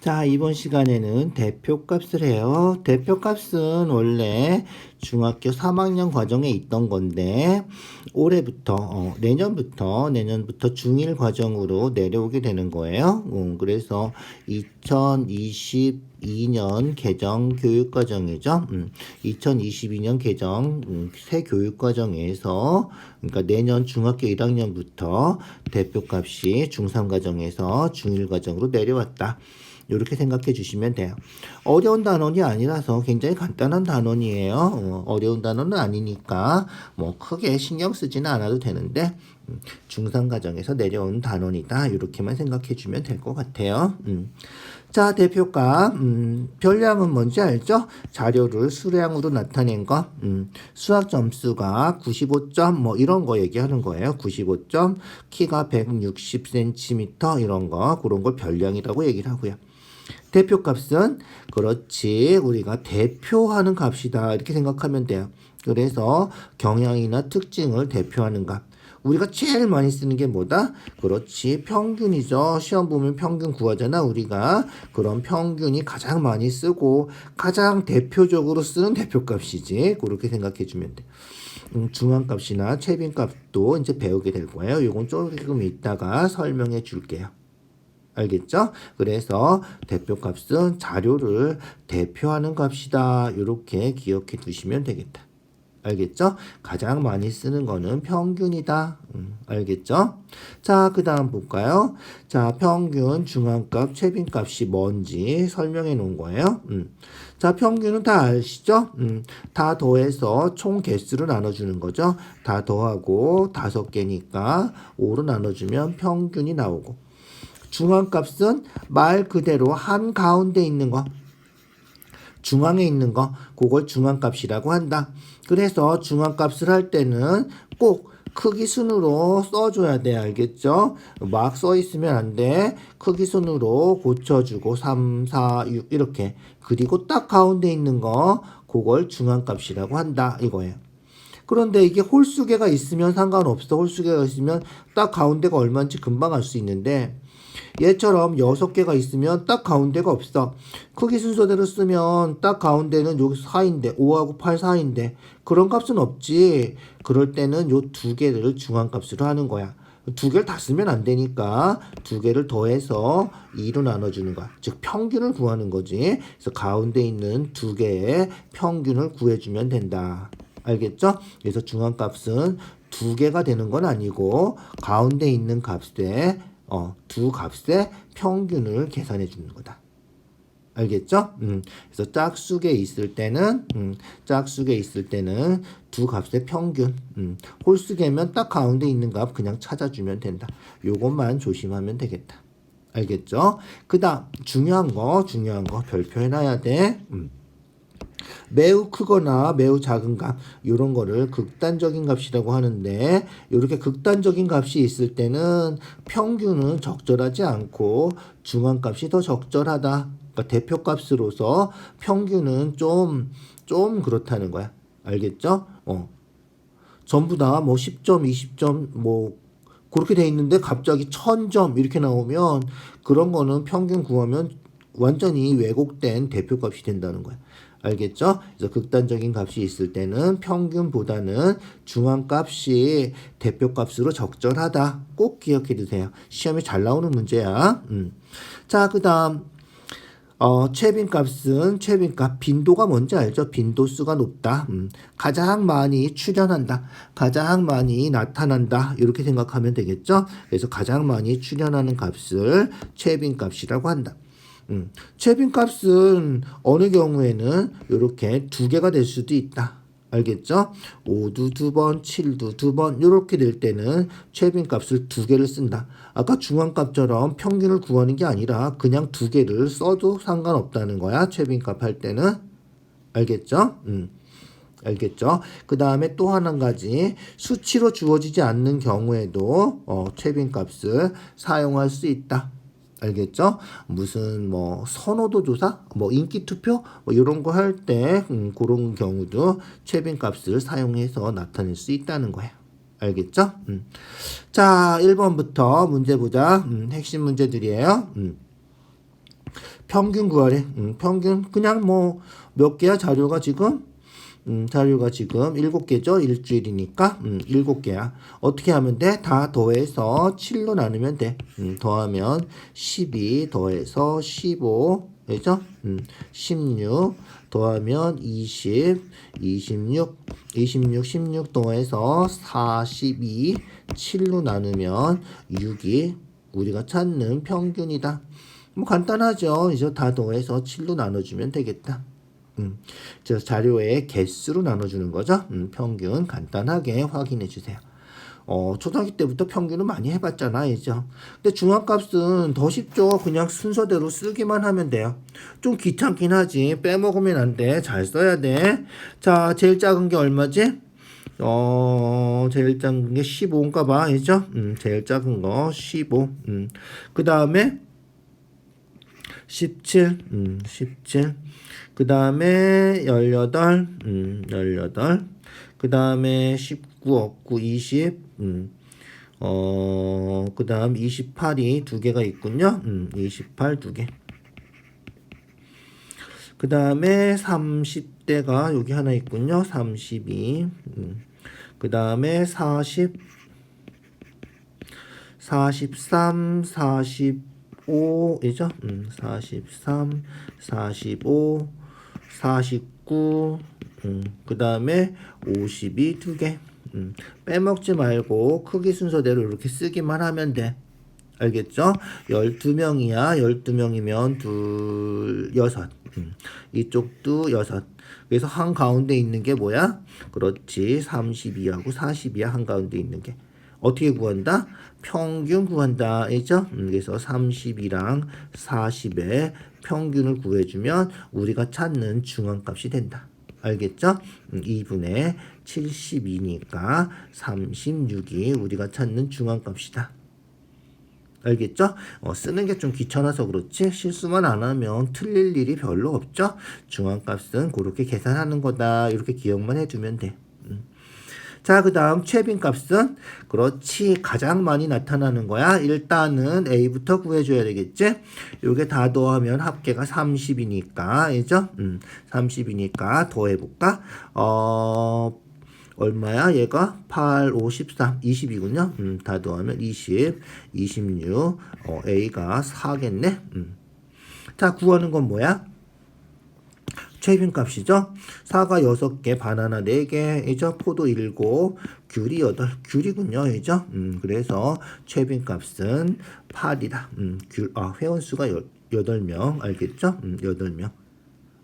자, 이번 시간에는 대표값을 해요. 대표값은 원래 중학교 3학년 과정에 있던 건데, 올해부터, 어, 내년부터, 내년부터 중1 과정으로 내려오게 되는 거예요. 음, 그래서 2022년 개정 교육과정이죠. 음, 2022년 개정 음, 새 교육과정에서, 그러니까 내년 중학교 1학년부터 대표값이 중3 과정에서 중1 과정으로 내려왔다. 이렇게 생각해 주시면 돼요. 어려운 단원이 아니라서 굉장히 간단한 단원이에요. 어, 려운 단원은 아니니까 뭐 크게 신경 쓰지는 않아도 되는데 음, 중상 과정에서 내려온 단원이다. 이렇게만 생각해 주면 될 것 같아요. 음. 자, 대표가 음, 별량은 뭔지 알죠? 자료를 수량으로 나타낸 거. 음, 수학 점수가 95점 뭐 이런 거 얘기하는 거예요. 95점, 키가 160cm 이런 거 그런 걸 별량이라고 얘기를 하고요. 대표값은 그렇지 우리가 대표하는 값이다 이렇게 생각하면 돼요. 그래서 경향이나 특징을 대표하는 값. 우리가 제일 많이 쓰는 게 뭐다? 그렇지 평균이죠. 시험 보면 평균 구하잖아 우리가. 그런 평균이 가장 많이 쓰고 가장 대표적으로 쓰는 대표값이지. 그렇게 생각해 주면 돼. 음, 중앙값이나 최빈값도 이제 배우게 될 거예요. 요건 조금 이따가 설명해 줄게요. 알겠죠? 그래서 대표값은 자료를 대표하는 값이다. 이렇게 기억해 두시면 되겠다. 알겠죠? 가장 많이 쓰는 거는 평균이다. 음, 알겠죠? 자, 그 다음 볼까요? 자, 평균, 중앙값, 최빈값이 뭔지 설명해 놓은 거예요. 음. 자, 평균은 다 아시죠? 음, 다 더해서 총 개수를 나눠주는 거죠. 다 더하고 다섯 개니까 5로 나눠주면 평균이 나오고. 중앙값은 말 그대로 한 가운데 있는 거 중앙에 있는 거 그걸 중앙값이라고 한다. 그래서 중앙값을 할 때는 꼭 크기 순으로 써줘야 돼 알겠죠? 막 써 있으면 안 돼. 크기 순으로 고쳐주고 3, 4, 6 이렇게 그리고 딱 가운데 있는 거 그걸 중앙값이라고 한다 이거예요. 그런데 이게 홀수계가 있으면 상관없어. 홀수계가 있으면 딱 가운데가 얼마인지 금방 알 수 있는데 얘처럼 6개가 있으면 딱 가운데가 없어. 크기 순서대로 쓰면 딱 가운데는 여기 4인데 5하고 8 4인데 그런 값은 없지. 그럴 때는 요 두 개를 중앙값으로 하는 거야. 두 개를 다 쓰면 안 되니까 두 개를 더해서 2로 나눠주는 거야. 즉 평균을 구하는 거지. 그래서 가운데 있는 두 개의 평균을 구해주면 된다. 알겠죠? 그래서 중앙값은 두 개가 되는 건 아니고 가운데 있는 값에 어, 두 값의 평균을 계산해 주는 거다. 알겠죠? 음, 그래서 짝수에 있을 때는 음, 짝수에 있을 때는 두 값의 평균 음, 홀수계면 딱 가운데 있는 값 그냥 찾아주면 된다. 요것만 조심하면 되겠다. 알겠죠? 그 다음 중요한 거 중요한 거 별표 해놔야 돼. 음. 매우 크거나 매우 작은 값 이런 거를 극단적인 값이라고 하는데 이렇게 극단적인 값이 있을 때는 평균은 적절하지 않고 중앙값이 더 적절하다. 그러니까 대표값으로서 평균은 좀좀 그렇다는 거야. 알겠죠? 어. 전부 다 뭐 10점, 20점 뭐 그렇게 돼 있는데 갑자기 1000점 이렇게 나오면 그런 거는 평균 구하면 완전히 왜곡된 대표값이 된다는 거야. 알겠죠? 그래서 극단적인 값이 있을 때는 평균보다는 중앙값이 대표값으로 적절하다. 꼭 기억해 두세요. 시험에 잘 나오는 문제야. 음. 자, 그 다음. 어, 최빈 값은 최빈 값 빈도가 뭔지 알죠? 빈도수가 높다. 음, 가장 많이 출현한다. 가장 많이 나타난다. 이렇게 생각하면 되겠죠? 그래서 가장 많이 출현하는 값을 최빈 값이라고 한다. 음. 최빈 값은 어느 경우에는 이렇게 두 개가 될 수도 있다. 알겠죠? 5도 두 번, 7도 두 번, 이렇게 될 때는 최빈 값을 두 개를 쓴다. 아까 중앙 값처럼 평균을 구하는 게 아니라 그냥 두 개를 써도 상관없다는 거야. 최빈 값할 때는. 알겠죠? 음. 알겠죠? 그 다음에 또 한 가지 수치로 주어지지 않는 경우에도 어, 최빈 값을 사용할 수 있다. 알겠죠? 무슨 뭐 선호도 조사, 뭐 인기 투표 뭐 이런 거 할때 음, 그런 경우도 최빈 값을 사용해서 나타낼 수 있다는 거예요. 알겠죠? 음. 자, 1번부터 문제 보자. 음, 핵심 문제들이에요. 음. 평균 구하래. 음, 평균 그냥 뭐 몇 개야 자료가 지금? 음, 자료가 지금 일곱 개죠. 일주일이니까 음, 일곱 개야. 어떻게 하면 돼? 다 더해서 7로 나누면 돼. 음, 더하면 12 더해서 15 그죠? 음, 16 더하면 20 26 26 16 더해서 42 7로 나누면 6이 우리가 찾는 평균이다. 뭐 간단하죠. 이제 다 더해서 7로 나눠주면 되겠다. 음, 저 자료의 개수로 나눠주는 거죠. 음, 평균 간단하게 확인해 주세요. 어, 초등학교 때부터 평균은 많이 해봤잖아, 이죠. 근데 중학값은 더 쉽죠. 그냥 순서대로 쓰기만 하면 돼요. 좀 귀찮긴 하지. 빼먹으면 안 돼. 잘 써야 돼. 자, 제일 작은 게 얼마지? 어, 제일 작은 게 15인가 봐, 이죠? 음, 제일 작은 거 15. 음, 그 다음에 17, 음, 17. 그 다음에 18, 음, 18. 그 다음에 19 없고 20, 음, 어, 그 다음 28이 두 개가 있군요. 음, 28 두 개. 그 다음에 30대가 여기 하나 있군요. 32. 음. 그 다음에 40, 43, 45이죠. 음, 43, 45, 49, 음, 그 다음에 52 두 개. 음, 빼먹지 말고 크기 순서대로 이렇게 쓰기만 하면 돼. 알겠죠? 12명이야. 12명이면 둘, 여섯. 음, 이쪽도 여섯. 그래서 한가운데 있는 게 뭐야? 그렇지. 32하고 40이야. 한가운데 있는 게. 어떻게 구한다? 평균 구한다. 알죠? 음, 그래서 30이랑 40의 평균을 구해주면 우리가 찾는 중앙값이 된다. 알겠죠? 음, 2분의 72니까 36이 우리가 찾는 중앙값이다. 알겠죠? 어, 쓰는 게 좀 귀찮아서 그렇지 실수만 안 하면 틀릴 일이 별로 없죠? 중앙값은 그렇게 계산하는 거다. 이렇게 기억만 해두면 돼. 음. 자, 그 다음 최빈 값은 그렇지 가장 많이 나타나는 거야. 일단은 A부터 구해줘야 되겠지? 요게 다 더하면 합계가 30이니까, 그죠? 음, 30이니까 더해볼까? 어, 얼마야? 얘가 8, 5, 13, 20이군요. 음, 다 더하면 20, 26, 어, A가 4겠네. 음. 자, 구하는 건 뭐야? 최빈값이죠. 사과 6개, 바나나 4개, 이죠. 포도 7, 귤이 8, 귤이군요. 이죠. 음, 그래서 최빈값은 8이다. 음, 귤, 아, 회원수가 8명, 알겠죠? 음, 8명.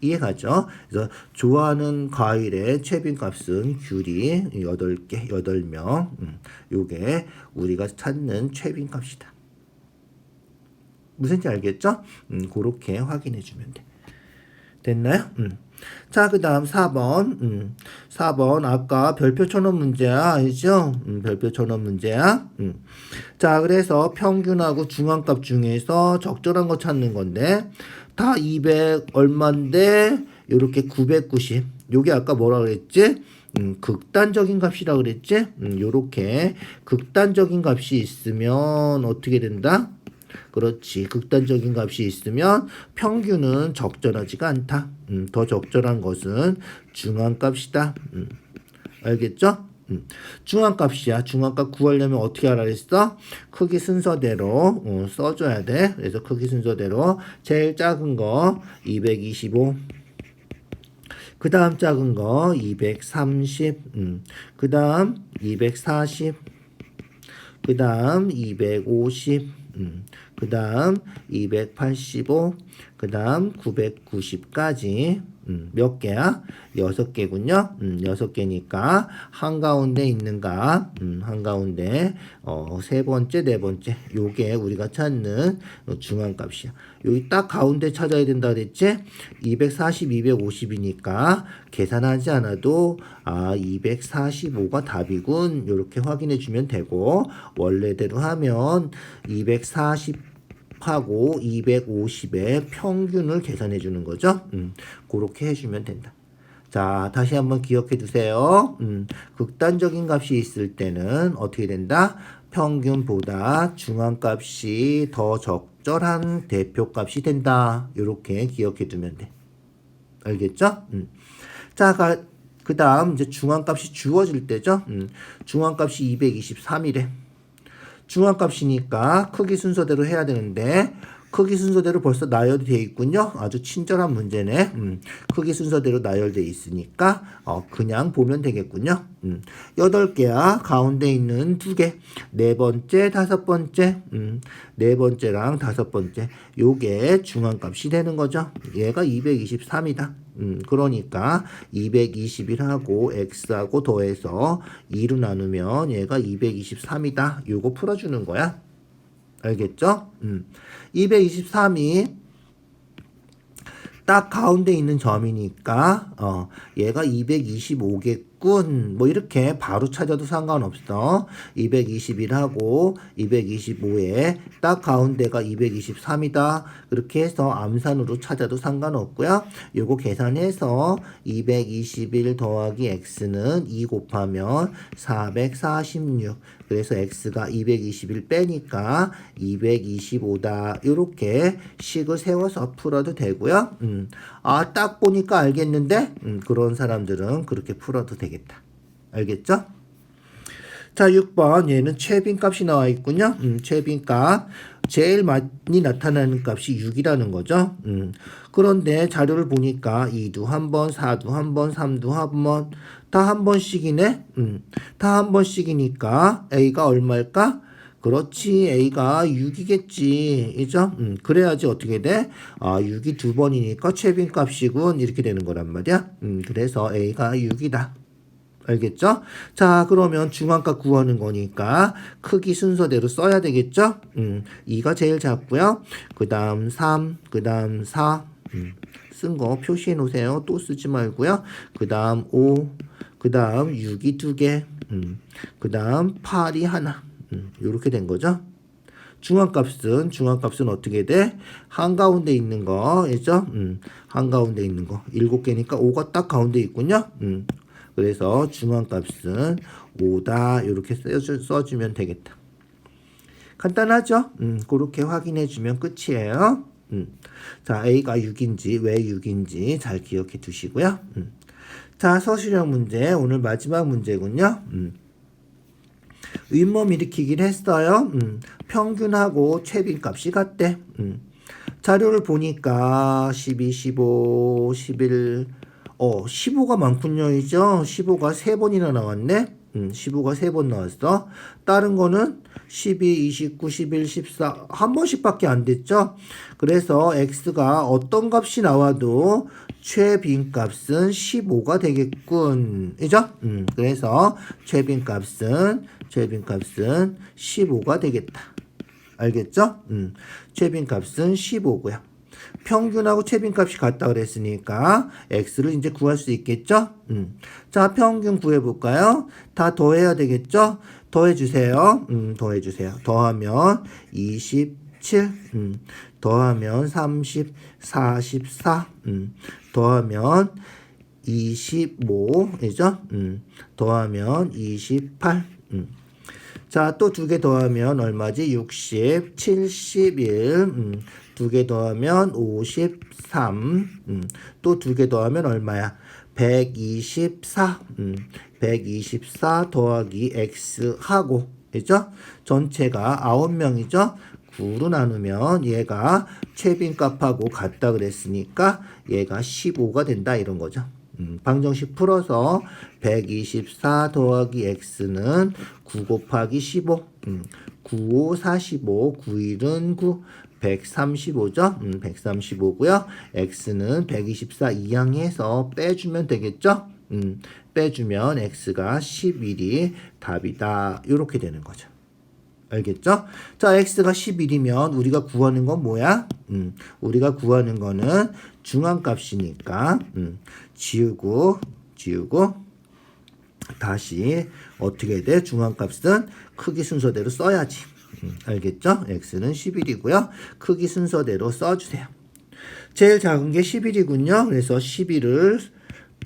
이해가죠? 그래서 좋아하는 과일의 최빈값은 귤이 8개, 8명. 음, 요게 우리가 찾는 최빈값이다. 무슨지 알겠죠? 음, 그렇게 확인해 주면 돼. 됐나요? 음. 자, 그 다음 4번. 음. 4번. 아까 별표 천원 문제야. 알죠? 음, 별표 천원 문제야. 음. 자, 그래서 평균하고 중앙값 중에서 적절한 거 찾는 건데, 다 200 얼마인데, 요렇게 990. 요게 아까 뭐라 그랬지? 음, 극단적인 값이라 그랬지? 음, 요렇게 극단적인 값이 있으면 어떻게 된다? 그렇지. 극단적인 값이 있으면 평균은 적절하지가 않다. 음, 더 적절한 것은 중앙값이다. 음, 알겠죠? 음, 중앙값이야. 중앙값 구하려면 어떻게 하라 그랬어? 크기 순서대로 어, 써줘야 돼. 그래서 크기 순서대로 제일 작은 거 225. 그 다음 작은 거 230, 음. 그 다음 240, 그 다음 250, 음. 그 다음 285, 그 다음 990까지 음, 몇 개야? 여섯 개군요. 음, 여섯 개니까 한가운데 있는가? 음, 한가운데 어, 세 번째, 네 번째. 요게 우리가 찾는 중앙값이야. 여기 딱 가운데 찾아야 된다 그랬지? 240, 250이니까 계산하지 않아도 아, 245가 답이군. 요렇게 확인해 주면 되고 원래대로 하면 240 하고 250의 평균을 계산해 주는 거죠. 음, 그렇게 해주면 된다. 자, 다시 한번 기억해 두세요. 음, 극단적인 값이 있을 때는 어떻게 된다? 평균보다 중앙값이 더 적절한 대표값이 된다. 이렇게 기억해 두면 돼. 알겠죠? 음. 자, 그 다음 이제 중앙값이 주어질 때죠. 음. 중앙값이 223이래. 중앙값이니까 크기 순서대로 해야 되는데 크기 순서대로 벌써 나열이 되어 있군요. 아주 친절한 문제네. 음, 크기 순서대로 나열되어 있으니까 어, 그냥 보면 되겠군요. 음, 8개야. 가운데 있는 2개. 네 번째, 다섯 번째. 음, 네 번째랑 다섯 번째. 요게 중앙값이 되는 거죠. 얘가 223이다. 음, 그러니까 221하고 x하고 더해서 2로 나누면 얘가 223이다. 요거 풀어주는 거야. 알겠죠? 음. 223이 딱 가운데 있는 점이니까 어, 얘가 225겠 군. 뭐 이렇게 바로 찾아도 상관없어. 221하고 225에 딱 가운데가 223이다. 그렇게 해서 암산으로 찾아도 상관없고요. 요거 계산해서 221 더하기 x는 2 곱하면 446. 그래서 x가 221 빼니까 225다. 이렇게 식을 세워서 풀어도 되고요. 음. 아, 딱 보니까 알겠는데? 음, 그런 사람들은 그렇게 풀어도 되겠다. 알겠죠? 자, 6번. 얘는 최빈 값이 나와 있군요. 음, 최빈 값. 제일 많이 나타나는 값이 6이라는 거죠. 음. 그런데 자료를 보니까 2도 한 번, 4도 한 번, 3도 한 번, 다 한 번씩이네. 음. 다한 번씩이니까 A가 얼마일까? 그렇지. A가 6이겠지. 이죠? 음, 그래야지 어떻게 돼? 아, 6이 두 번이니까 최빈 값이군. 이렇게 되는 거란 말이야. 음, 그래서 A가 6이다. 알겠죠? 자, 그러면 중앙값 구하는 거니까 크기 순서대로 써야 되겠죠? 음, 2가 제일 작고요. 그 다음 3, 그 다음 4, 음, 쓴거 표시해 놓으세요. 또 쓰지 말고요. 그 다음 5, 그 다음 6이 두 개, 음, 그 다음 8이 하나. 음, 요렇게 된 거죠. 중앙값은 중앙값은 어떻게 돼? 한가운데 있는 거, 있죠? 음, 한가운데 있는 거. 7개니까 5가 딱 가운데 있군요. 음, 그래서 중앙값은 5다. 이렇게 써주, 써주 면 되겠다. 간단하죠? 음, 그렇게 확인해 주면 끝이에요. 음. 자, A가 6인지 왜 6인지 잘 기억해 두시고요. 음. 자, 서술형 문제 오늘 마지막 문제군요. 음. 윗몸 일으키기를 했어요. 음. 평균하고 최빈 값이 같대. 음. 자료를 보니까 12, 15, 11, 어, 15가 많군요, 이죠? 15가 3번이나 나왔네? 음, 15가 3번 나왔어. 다른 거는 12, 29, 11, 14, 한 번씩밖에 안 됐죠? 그래서 x가 어떤 값이 나와도 최빈 값은 15가 되겠군. 이죠? 음, 그래서 최빈 값은, 최빈 값은 15가 되겠다. 알겠죠? 음, 최빈 값은 15고요. 평균하고 최빈 값이 같다 그랬으니까 x를 이제 구할 수 있겠죠? 음. 자, 평균 구해 볼까요? 다 더해야 되겠죠? 더해 주세요. 음, 더해 주세요. 더하면 27, 음, 더하면 30, 44, 음, 더하면 25이죠? 음, 더하면 28, 음. 자, 또 두 개 더하면 얼마지? 60, 71, 음, 두 개 더하면 53, 음, 또 두 개 더하면 얼마야? 124, 음, 124 더하기 x 하고, 그죠? 전체가 9명이죠? 9로 나누면 얘가 최빈 값하고 같다 그랬으니까 얘가 15가 된다 이런 거죠. 음, 방정식 풀어서 124 더하기 x는 9 곱하기 15, 음, 9, 5, 45, 9일은 9, 135죠? 음, 135고요. x는 124 이항해서 빼주면 되겠죠? 음, 빼주면 x가 11이 답이다. 이렇게 되는 거죠. 알겠죠? 자, x가 11이면 우리가 구하는 건 뭐야? 음, 우리가 구하는 거는 중앙값이니까 음, 지우고 지우고 다시 어떻게 돼? 중앙값은 크기 순서대로 써야지. 음, 알겠죠? x는 11이고요. 크기 순서대로 써주세요. 제일 작은 게 11이군요. 그래서 11을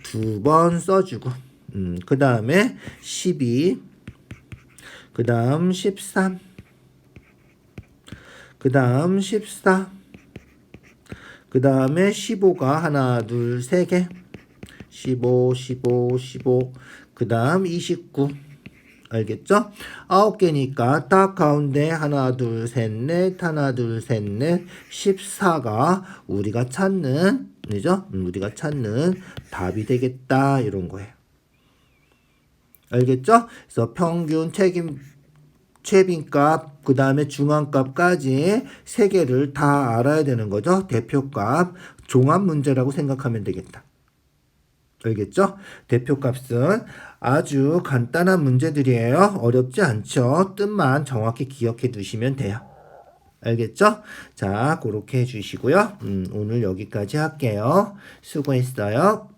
두 번 써주고 음, 그 다음에 12, 그 다음 13. 그 다음 14. 그 다음에 15가 하나, 둘, 세 개. 15, 15, 15. 그 다음 29. 알겠죠? 아홉 개니까 딱 가운데 하나, 둘, 셋, 넷, 하나, 둘, 셋, 넷, 14가 우리가 찾는, 그죠? 음, 우리가 찾는 답이 되겠다. 이런 거예요. 알겠죠? 그래서 평균 책임 최빈값, 그 다음에 중앙값까지 세 개를 다 알아야 되는 거죠. 대표값, 종합 문제라고 생각하면 되겠다. 알겠죠? 대표값은 아주 간단한 문제들이에요. 어렵지 않죠? 뜻만 정확히 기억해 두시면 돼요. 알겠죠? 자, 그렇게 해주시고요. 음, 오늘 여기까지 할게요. 수고했어요.